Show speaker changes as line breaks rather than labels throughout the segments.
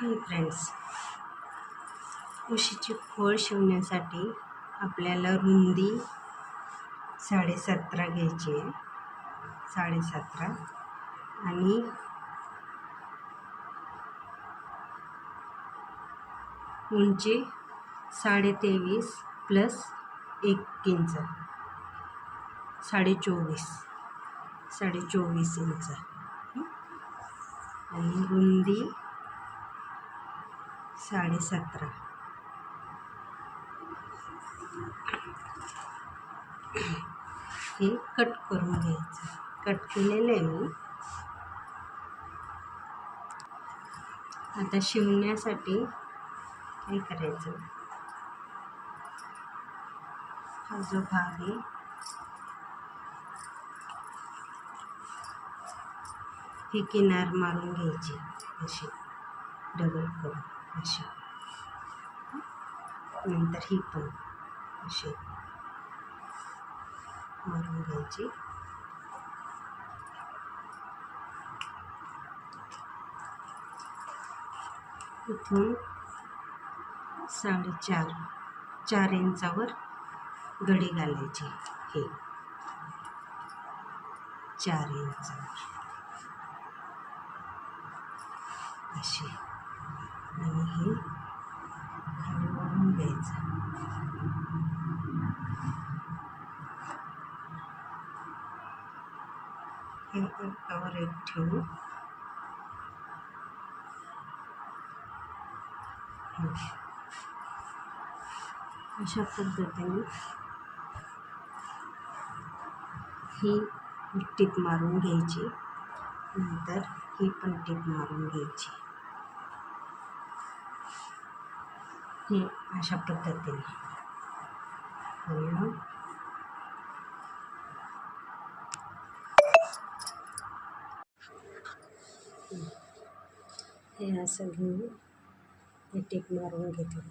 Hi friends उशीची खोळ शिवण्यासाठी आपल्याला रुंदी साडेसतरा घ्यायची आहे. साडेसतरा. आणि उंची साडेतेवीस प्लस एक इंच. साडे चोवीस साडे चोवीस इंच आणि रुंदी साडेसतरा हे कट करून घ्यायचं. कट केलेलं आहे मी. आता शिवण्यासाठी काय करायचं? हा जो भाग आहे. ही किनार मारून घ्यायची अशी डबल करून. अशी. नंतर ही पण अशी मारून घ्यायची. इथून साडेचार चार इंचावर गडी घालायची. हे. चार इंचावर. अशी. आणि हे हलवून द्यायचं हे एकावर एक ठेवू. अशा पद्धतीने ही टीप मारून घ्यायची. नंतर ही पण टीप मारून घ्यायची. हे अशा पद्धतीने. आणि मग हे असं घेऊन हे टीप मारून घेतलं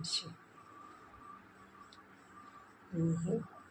अशी. आणि हे